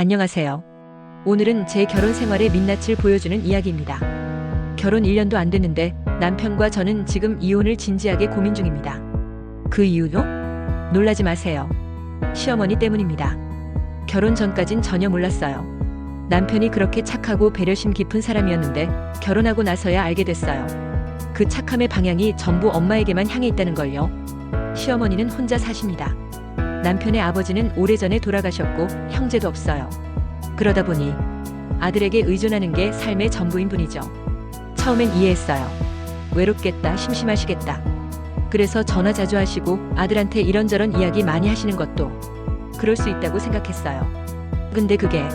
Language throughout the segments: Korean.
안녕하세요. 오늘은 제 결혼 생활의 민낯을 보여주는 이야기입니다. 결혼 1년도 안 됐는데 남편과 저는 지금 이혼을 진지하게 고민 중입니다. 그 이유도? 놀라지 마세요. 시어머니 때문입니다. 결혼 전까진 전혀 몰랐어요. 남편이 그렇게 착하고 배려심 깊은 사람이었는데 결혼하고 나서야 알게 됐어요. 그 착함의 방향이 전부 엄마에게만 향해 있다는 걸요. 시어머니는 혼자 사십니다. 남편의 아버지는 오래전에 돌아가셨고 형제도 없어요. 그러다 보니 아들에게 의존하는 게 삶의 전부인 분이죠. 처음엔 이해했어요. 외롭겠다, 심심하시겠다. 그래서 전화 자주 하시고 아들한테 이런저런 이야기 많이 하시는 것도 그럴 수 있다고 생각했어요. 근데 그게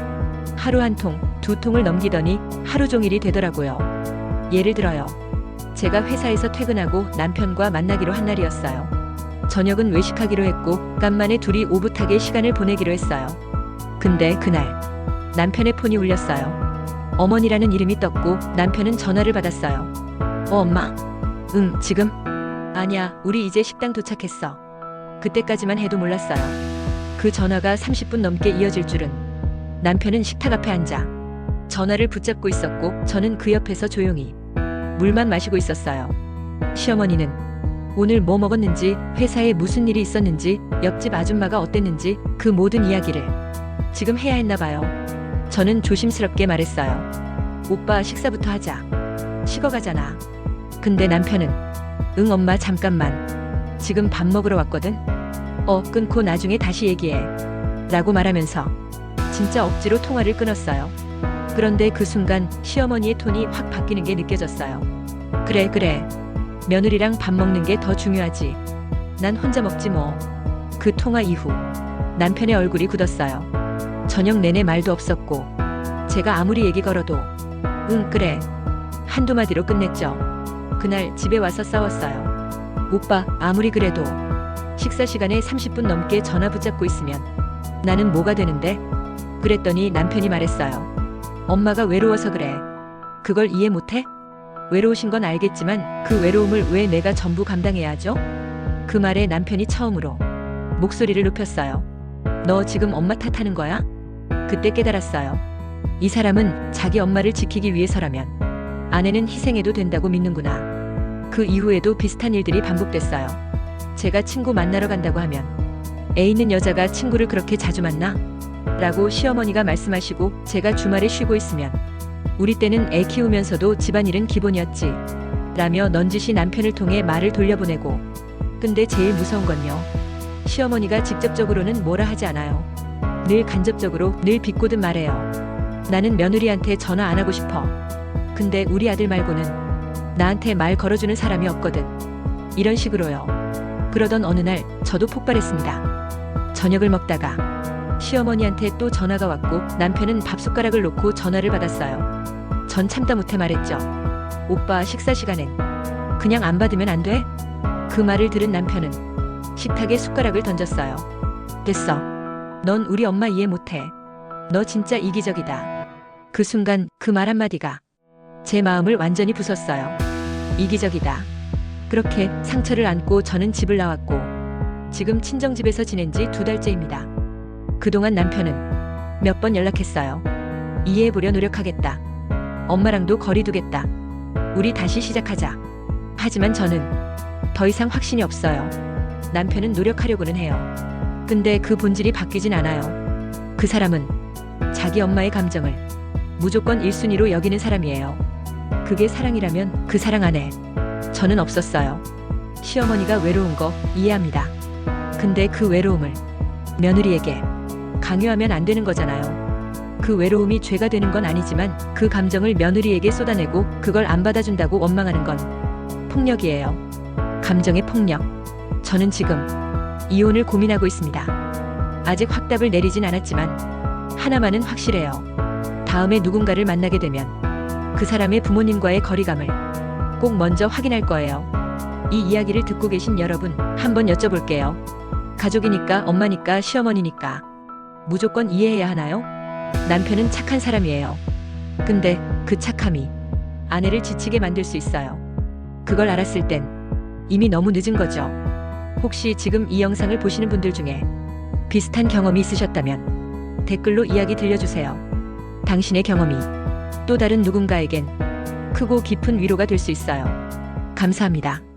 하루 한 통, 두 통을 넘기더니 하루 종일이 되더라고요. 예를 들어요. 제가 회사에서 퇴근하고 남편과 만나기로 한 날이었어요. 저녁은 외식하기로 했고 간만에 둘이 오붓하게 시간을 보내기로 했어요. 근데 그날 남편의 폰이 울렸어요. 어머니라는 이름이 떴고 남편은 전화를 받았어요. 어 엄마? 응 지금? 아니야 우리 이제 식당 도착했어. 그때까지만 해도 몰랐어요. 그 전화가 30분 넘게 이어질 줄은 남편은 식탁 앞에 앉아 전화를 붙잡고 있었고 저는 그 옆에서 조용히 물만 마시고 있었어요. 시어머니는 오늘 뭐 먹었는지, 회사에 무슨 일이 있었는지, 옆집 아줌마가 어땠는지 그 모든 이야기를 지금 해야 했나 봐요. 저는 조심스럽게 말했어요. 오빠 식사부터 하자. 식어가잖아. 근데 남편은 응 엄마 잠깐만. 지금 밥 먹으러 왔거든. 어 끊고 나중에 다시 얘기해. 라고 말하면서 진짜 억지로 통화를 끊었어요. 그런데 그 순간 시어머니의 톤이 확 바뀌는 게 느껴졌어요. 그래 그래. 며느리랑 밥 먹는 게 더 중요하지. 난 혼자 먹지 뭐. 그 통화 이후 남편의 얼굴이 굳었어요. 저녁 내내 말도 없었고 제가 아무리 얘기 걸어도 응 그래 한두 마디로 끝냈죠. 그날 집에 와서 싸웠어요. 오빠 아무리 그래도 식사 시간에 30분 넘게 전화 붙잡고 있으면 나는 뭐가 되는데? 그랬더니 남편이 말했어요. 엄마가 외로워서 그래. 그걸 이해 못해? 외로우신 건 알겠지만 그 외로움을 왜 내가 전부 감당해야 하죠? 그 말에 남편이 처음으로 목소리를 높였어요. 너 지금 엄마 탓하는 거야? 그때 깨달았어요. 이 사람은 자기 엄마를 지키기 위해서라면 아내는 희생해도 된다고 믿는구나. 그 이후에도 비슷한 일들이 반복됐어요. 제가 친구 만나러 간다고 하면 애 있는 여자가 친구를 그렇게 자주 만나? 라고 시어머니가 말씀하시고 제가 주말에 쉬고 있으면 우리 때는 애 키우면서도 집안일은 기본이었지. 라며 넌지시 남편을 통해 말을 돌려보내고. 근데 제일 무서운 건요. 시어머니가 직접적으로는 뭐라 하지 않아요. 늘 간접적으로 늘 비꼬듯 말해요. 나는 며느리한테 전화 안 하고 싶어. 근데 우리 아들 말고는 나한테 말 걸어주는 사람이 없거든. 이런 식으로요. 그러던 어느 날 저도 폭발했습니다. 저녁을 먹다가 시어머니한테 또 전화가 왔고 남편은 밥 숟가락을 놓고 전화를 받았어요. 전 참다 못해 말했죠. 오빠 식사 시간엔 그냥 안 받으면 안 돼? 그 말을 들은 남편은 식탁에 숟가락을 던졌어요. 됐어. 넌 우리 엄마 이해 못해. 너 진짜 이기적이다. 그 순간 그 말 한마디가 제 마음을 완전히 부쉈어요. 이기적이다. 그렇게 상처를 안고 저는 집을 나왔고 지금 친정집에서 지낸 지 두 달째입니다. 그동안 남편은 몇 번 연락했어요. 이해해보려 노력하겠다. 엄마랑도 거리 두겠다. 우리 다시 시작하자. 하지만 저는 더 이상 확신이 없어요. 남편은 노력하려고는 해요. 근데 그 본질이 바뀌진 않아요. 그 사람은 자기 엄마의 감정을 무조건 1순위로 여기는 사람이에요. 그게 사랑이라면 그 사랑 안에 저는 없었어요. 시어머니가 외로운 거 이해합니다. 근데 그 외로움을 며느리에게 강요하면 안 되는 거잖아요. 그 외로움이 죄가 되는 건 아니지만 그 감정을 며느리에게 쏟아내고 그걸 안 받아준다고 원망하는 건 폭력이에요. 감정의 폭력. 저는 지금 이혼을 고민하고 있습니다. 아직 확답을 내리진 않았지만 하나만은 확실해요. 다음에 누군가를 만나게 되면 그 사람의 부모님과의 거리감을 꼭 먼저 확인할 거예요. 이 이야기를 듣고 계신 여러분, 한번 여쭤볼게요. 가족이니까, 엄마니까, 시어머니니까. 무조건 이해해야 하나요? 남편은 착한 사람이에요. 근데 그 착함이 아내를 지치게 만들 수 있어요. 그걸 알았을 땐 이미 너무 늦은 거죠. 혹시 지금 이 영상을 보시는 분들 중에 비슷한 경험이 있으셨다면 댓글로 이야기 들려주세요. 당신의 경험이 또 다른 누군가에겐 크고 깊은 위로가 될 수 있어요. 감사합니다.